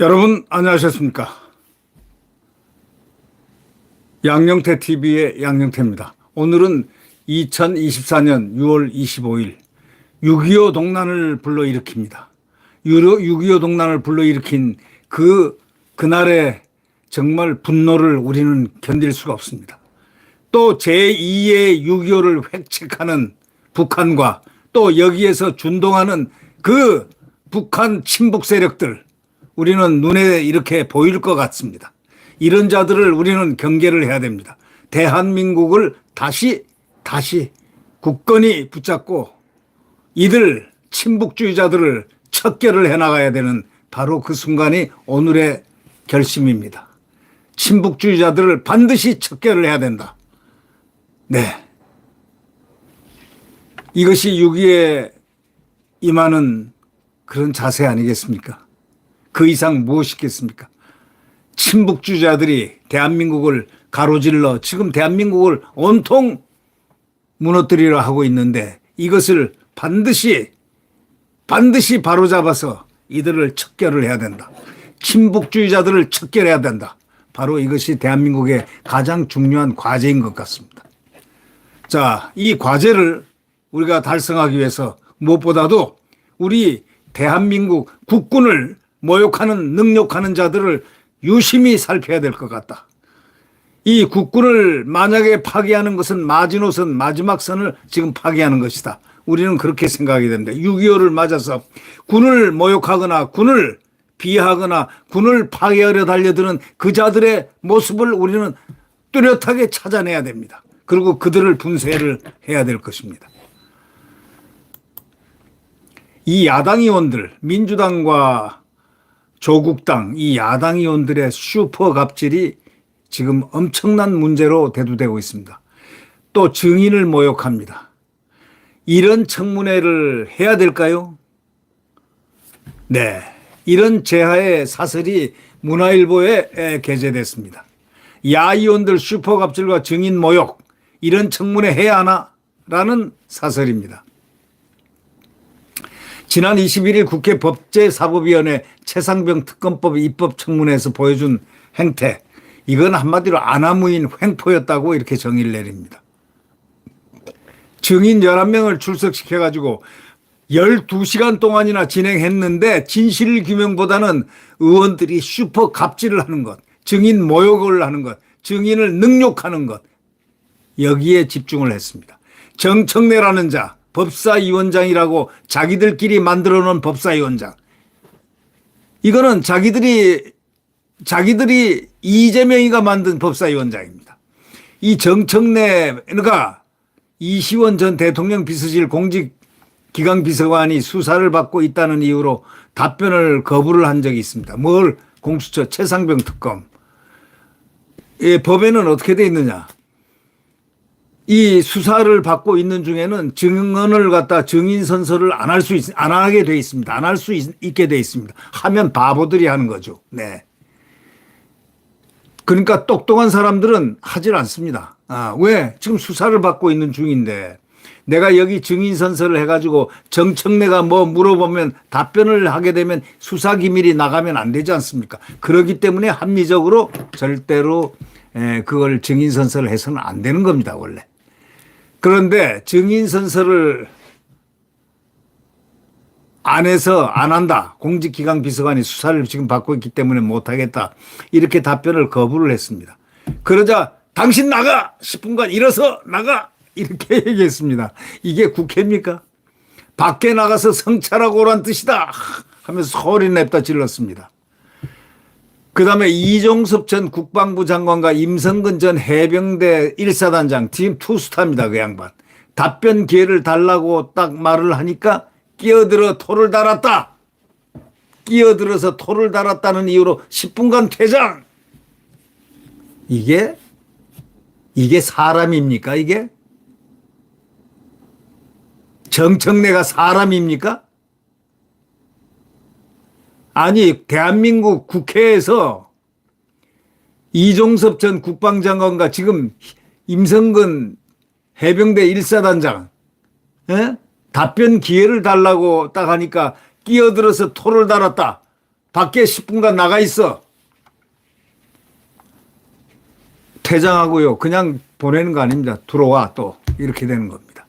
여러분 안녕하셨습니까? 양영태 TV의 양영태입니다. 오늘은 2024년 6월 25일 6.25 동란을 불러일으킵니다. 6.25 동란을 불러일으킨 그 그날의 정말 분노를 우리는 견딜 수가 없습니다. 또 제2의 6.25를 획책하는 북한과 또 여기에서 준동하는 그 북한 친북 세력들 우리는 눈에 이렇게 보일 것 같습니다. 이런 자들을 우리는 경계를 해야 됩니다. 대한민국을 다시 다시 굳건히 붙잡고 이들 친북주의자들을 척결을 해 나가야 되는 바로 그 순간이 오늘의 결심입니다. 친북주의자들을 반드시 척결을 해야 된다. 네. 이것이 6.25에 임하는 그런 자세 아니겠습니까? 그 이상 무엇이겠습니까? 친북주의자들이 대한민국을 가로질러 지금 대한민국을 온통 무너뜨리려 하고 있는데 이것을 반드시 반드시 바로잡아서 이들을 척결을 해야 된다. 친북주의자들을 척결해야 된다. 바로 이것이 대한민국의 가장 중요한 과제인 것 같습니다. 자, 이 과제를 우리가 달성하기 위해서 무엇보다도 우리 대한민국 국군을 모욕하는 능욕하는 자들을 유심히 살펴야 될 것 같다. 이 국군을 만약에 파괴하는 것은 마지노선 마지막 선을 지금 파괴하는 것이다. 우리는 그렇게 생각하게 됩니다. 6.25를 맞아서 군을 모욕하거나 군을 비하하거나 군을 파괴하려 달려드는 그 자들의 모습을 우리는 뚜렷하게 찾아내야 됩니다. 그리고 그들을 분쇄를 해야 될 것입니다. 이 야당 의원들, 민주당과 조국당, 이 야당 의원들의 슈퍼 갑질이 지금 엄청난 문제로 대두되고 있습니다. 또 증인을 모욕합니다. 이런 청문회를 해야 될까요? 네. 이런 제하의 사설이 문화일보에 게재됐습니다. 야 의원들 슈퍼 갑질과 증인 모욕, 이런 청문회 해야 하나? 라는 사설입니다. 지난 21일 국회 법제사법위원회 최상병 특검법 입법 청문회에서 보여준 행태, 이건 한마디로 아나무인 횡포였다고 이렇게 정의를 내립니다. 증인 11명을 출석시켜가지고 12시간 동안이나 진행했는데 진실 규명보다는 의원들이 슈퍼 갑질을 하는 것, 증인 모욕을 하는 것, 증인을 능욕하는 것, 여기에 집중을 했습니다. 정청래라는 자, 법사위원장이라고 자기들끼리 만들어 놓은 법사위원장. 이거는 자기들이, 자기들이 이재명이가 만든 법사위원장입니다. 이 정청래가 이시원 전 대통령 비서실 공직 기강 비서관이 수사를 받고 있다는 이유로 답변을 거부를 한 적이 있습니다. 뭘 공수처 최상병 특검. 예, 법에는 어떻게 돼 있느냐. 이 수사를 받고 있는 중에는 증언을 갖다 증인 선서를 안 할 수 있, 안 하게 돼 있습니다. 안 할 수 있게 돼 있습니다. 하면 바보들이 하는 거죠. 네. 그러니까 똑똑한 사람들은 하질 않습니다. 아, 왜? 지금 수사를 받고 있는 중인데 내가 여기 증인 선서를 해가지고 정청래가 뭐 물어보면 답변을 하게 되면 수사 기밀이 나가면 안 되지 않습니까? 그렇기 때문에 합리적으로 절대로 에, 그걸 증인 선서를 해서는 안 되는 겁니다, 원래. 그런데 증인 선서를 안 해서 안 한다. 공직기강 비서관이 수사를 지금 받고 있기 때문에 못 하겠다. 이렇게 답변을 거부를 했습니다. 그러자 당신 나가! 10분간 일어서 나가! 이렇게 얘기했습니다. 이게 국회입니까? 밖에 나가서 성찰하고 오란 뜻이다! 하면서 소리 냅다 질렀습니다. 그 다음에 이종섭 전 국방부 장관과 임성근 전 해병대 1사단장 팀 투스타입니다. 그 양반. 답변 기회를 달라고 딱 말을 하니까 끼어들어 토를 달았다. 끼어들어서 토를 달았다는 이유로 10분간 퇴장. 이게 이게 사람입니까 이게? 정청래가 사람입니까? 아니 대한민국 국회에서 이종섭 전 국방장관과 지금 임성근 해병대 일사단장 예? 답변 기회를 달라고 딱 하니까 끼어들어서 토를 달았다. 밖에 10분간 나가 있어. 퇴장하고요. 그냥 보내는 거 아닙니다. 들어와 또 이렇게 되는 겁니다.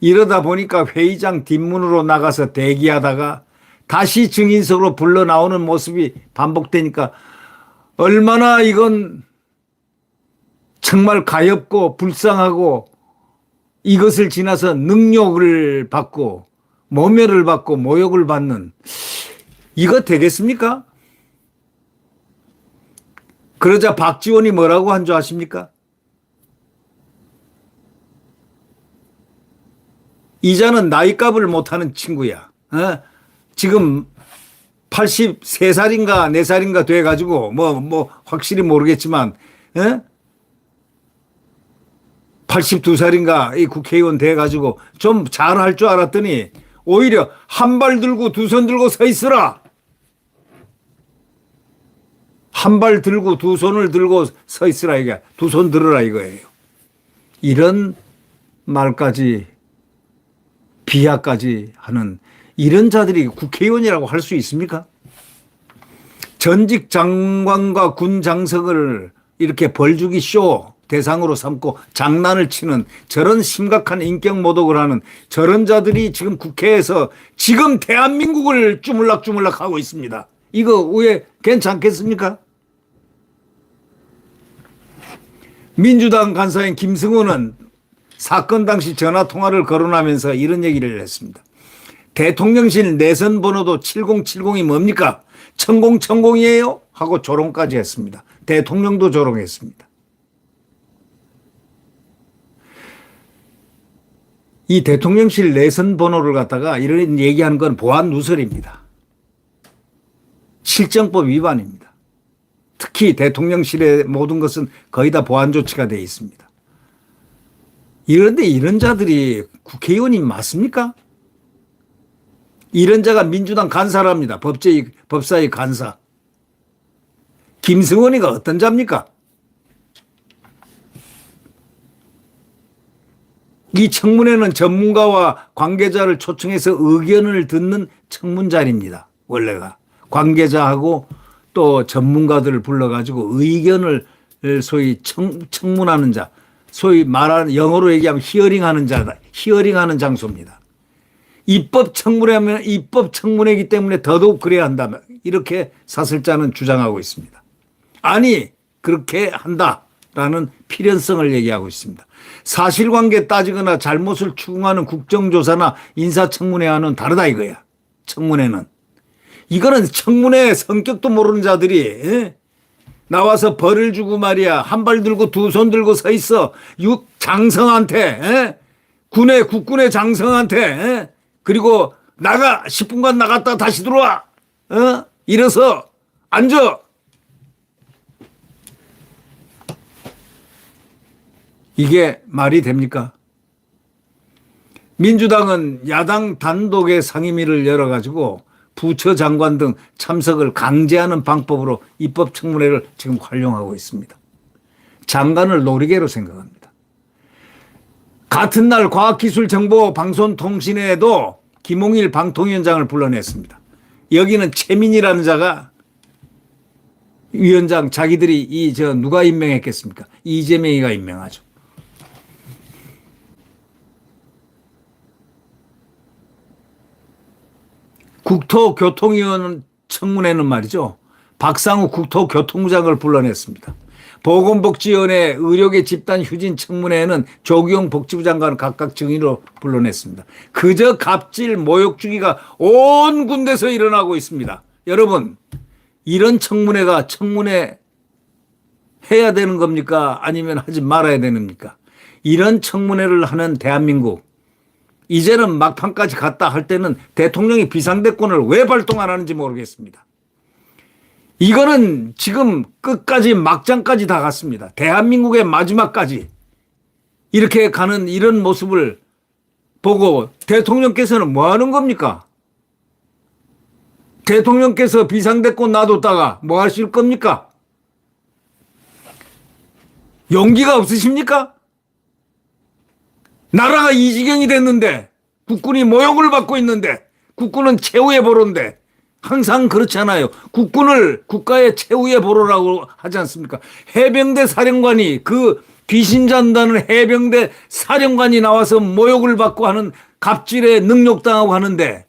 이러다 보니까 회의장 뒷문으로 나가서 대기하다가 다시 증인석으로 불러 나오는 모습이 반복되니까 얼마나 이건 정말 가엽고 불쌍하고 이것을 지나서 능욕을 받고 모멸을 받고 모욕을 받는 이거 되겠습니까? 그러자 박지원이 뭐라고 한 줄 아십니까? 이자는 나이값을 못하는 친구야. 어? 지금 83살인가 4살인가 돼 가지고 뭐, 뭐, 확실히 모르겠지만, 어? 82살인가 이 국회의원 돼 가지고 좀 잘할 줄 알았더니 오히려 한 발 들고 두 손 들고 서 있으라. 한 발 들고 두 손을 들고 서 있으라 이게 두 손 들으라 이거예요. 이런 말까지 비하까지 하는 이런 자들이 국회의원이라고 할 수 있습니까? 전직 장관과 군 장성을 이렇게 벌주기 쇼 대상으로 삼고 장난을 치는 저런 심각한 인격 모독을 하는 저런 자들이 지금 국회에서 지금 대한민국을 주물락주물락 하고 있습니다. 이거 왜 괜찮겠습니까? 민주당 간사인 김승호는 사건 당시 전화 통화를 거론하면서 이런 얘기를 했습니다. 대통령실 내선 번호도 7070이 뭡니까? 천공천공이에요? 하고 조롱까지 했습니다. 대통령도 조롱했습니다. 이 대통령실 내선 번호를 갖다가 이런 얘기하는 건 보안 누설입니다. 실정법 위반입니다. 특히 대통령실의 모든 것은 거의 다 보안 조치가 되어 있습니다. 이런데 이런 자들이 국회의원이 맞습니까? 이런 자가 민주당 간사랍니다. 법제의, 법사의 간사. 김승원이가 어떤 자입니까? 이 청문회는 전문가와 관계자를 초청해서 의견을 듣는 청문 자리입니다. 원래가. 관계자하고 또 전문가들을 불러가지고 의견을 소위 청, 청문하는 자, 소위 말하는 영어로 얘기하면 히어링하는 자다. 히어링하는 장소입니다. 입법 청문회하면 입법 청문회이기 때문에 더더욱 그래야 한다. 이렇게 사설자는 주장하고 있습니다. 아니 그렇게 한다라는 필연성을 얘기하고 있습니다. 사실관계 따지거나 잘못을 추궁하는 국정조사나 인사청문회와는 다르다 이거야. 청문회는. 이거는 청문회 성격도 모르는 자들이 에? 나와서 벌을 주고 말이야 한 발 들고 두 손 들고 서 있어 육 장성한테 에? 군의 국군의 장성한테 에? 그리고 나가 10분간 나갔다 다시 들어와 어? 일어서 앉아 이게 말이 됩니까? 민주당은 야당 단독의 상임위를 열어가지고 부처 장관 등 참석을 강제하는 방법으로 입법 청문회를 지금 활용하고 있습니다. 장관을 놀이개로 생각합니다. 같은 날 과학기술정보방송통신회에도 김홍일 방통위원장을 불러냈습니다. 여기는 최민이라는 자가 위원장 자기들이 이 저 누가 임명했겠습니까? 이재명이가 임명하죠. 국토교통위원 청문회는 말이죠. 박상우 국토교통부장을 불러냈습니다. 보건복지위원회 의료계 집단 휴진 청문회에는 조기용 복지부 장관을 각각 증인으로 불러냈습니다. 그저 갑질 모욕 주기가 온 군데서 일어나고 있습니다. 여러분, 이런 청문회가 청문회 해야 되는 겁니까? 아니면 하지 말아야 되는겁니까? 이런 청문회를 하는 대한민국 이제는 막판까지 갔다 할 때는 대통령이 비상대권을 왜 발동 안 하는지 모르겠습니다. 이거는 지금 끝까지 막장까지 다 갔습니다. 대한민국의 마지막까지 이렇게 가는 이런 모습을 보고 대통령께서는 뭐 하는 겁니까? 대통령께서 비상대권 놔뒀다가 뭐 하실 겁니까? 용기가 없으십니까? 나라가 이 지경이 됐는데 국군이 모욕을 받고 있는데 국군은 최후의 보로인데 항상 그렇잖아요. 국군을 국가의 최후의 보로라고 하지 않습니까? 해병대 사령관이 그 귀신 잔다는 해병대 사령관이 나와서 모욕을 받고 하는 갑질에 능욕당하고 하는데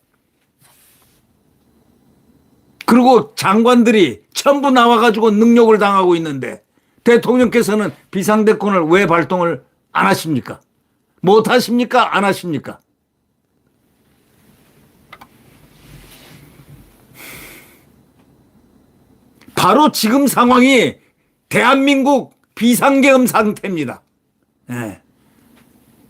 그리고 장관들이 전부 나와가지고 능욕을 당하고 있는데 대통령께서는 비상대권을 왜 발동을 안 하십니까? 못 하십니까? 안 하십니까? 바로 지금 상황이 대한민국 비상계엄 상태입니다. 예.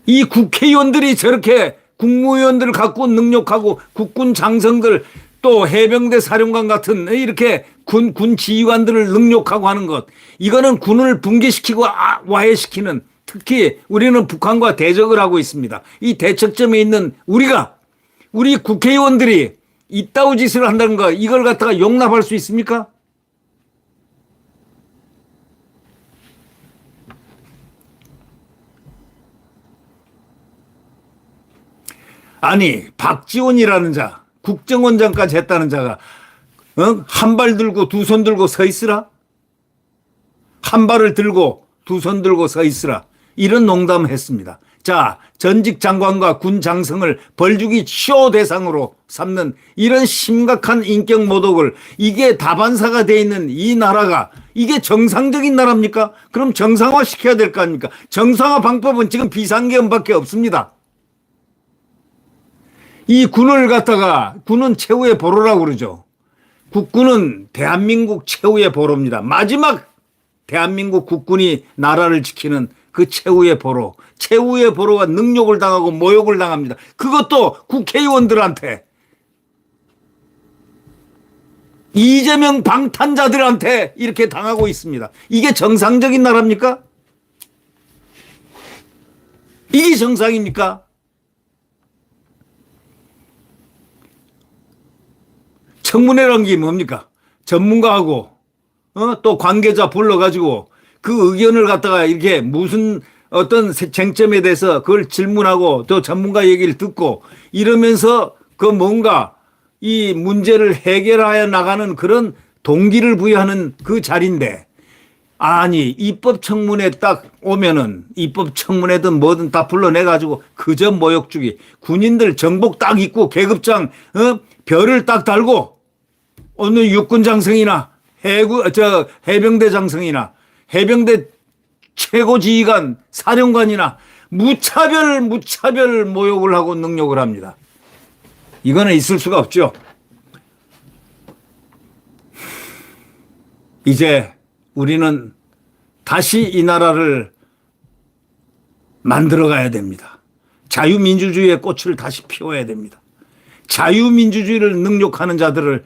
이 국회의원들이 저렇게 국무위원들을 갖고 능력하고 국군 장성들 또 해병대 사령관 같은 이렇게 군, 군 지휘관들을 능력하고 하는 것. 이거는 군을 붕괴시키고 아- 와해시키는 특히 우리는 북한과 대적을 하고 있습니다. 이 대척점에 있는 우리가 우리 국회의원들이 이따위 짓을 한다는 거 이걸 갖다가 용납할 수 있습니까? 아니 박지원이라는 자 국정원장까지 했다는 자가 어? 한발 들고 두 손 들고 서 있으라 한 발을 들고 두 손 들고 서 있으라 이런 농담을 했습니다. 자 전직 장관과 군 장성을 벌주기 쇼 대상으로 삼는 이런 심각한 인격 모독을 이게 다반사가 돼 있는 이 나라가 이게 정상적인 나라입니까? 그럼 정상화 시켜야 될 거 아닙니까? 정상화 방법은 지금 비상계엄밖에 없습니다. 이 군을 갖다가 군은 최후의 보로라고 그러죠. 국군은 대한민국 최후의 보로입니다. 마지막 대한민국 국군이 나라를 지키는 그 최후의 보로. 최후의 보로가 능욕을 당하고 모욕을 당합니다. 그것도 국회의원들한테 이재명 방탄자들한테 이렇게 당하고 있습니다. 이게 정상적인 나라입니까? 이게 정상입니까? 청문회라는 게 뭡니까? 전문가하고 어? 또 관계자 불러가지고 그 의견을 갖다가 이렇게 무슨 어떤 세- 쟁점에 대해서 그걸 질문하고 또 전문가 얘기를 듣고 이러면서 그 뭔가 이 문제를 해결하여 나가는 그런 동기를 부여하는 그 자리인데 아니 입법 청문회 딱 오면은 입법 청문회든 뭐든 다 불러내 가지고 그저 모욕 주기 군인들 정복 딱 입고 계급장 어? 별을 딱 달고 어느 육군 장성이나 해구 저 해병대 장성이나 해병대 최고 지휘관 사령관이나 무차별 무차별 모욕을 하고 능욕을 합니다. 이거는 있을 수가 없죠. 이제 우리는 다시 이 나라를 만들어 가야 됩니다. 자유민주주의의 꽃을 다시 피워야 됩니다. 자유민주주의를 능욕하는 자들을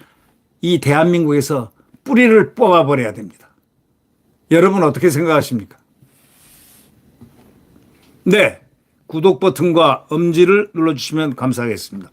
이 대한민국에서 뿌리를 뽑아버려야 됩니다. 여러분 어떻게 생각하십니까? 네. 구독 버튼과 엄지를 눌러주시면 감사하겠습니다.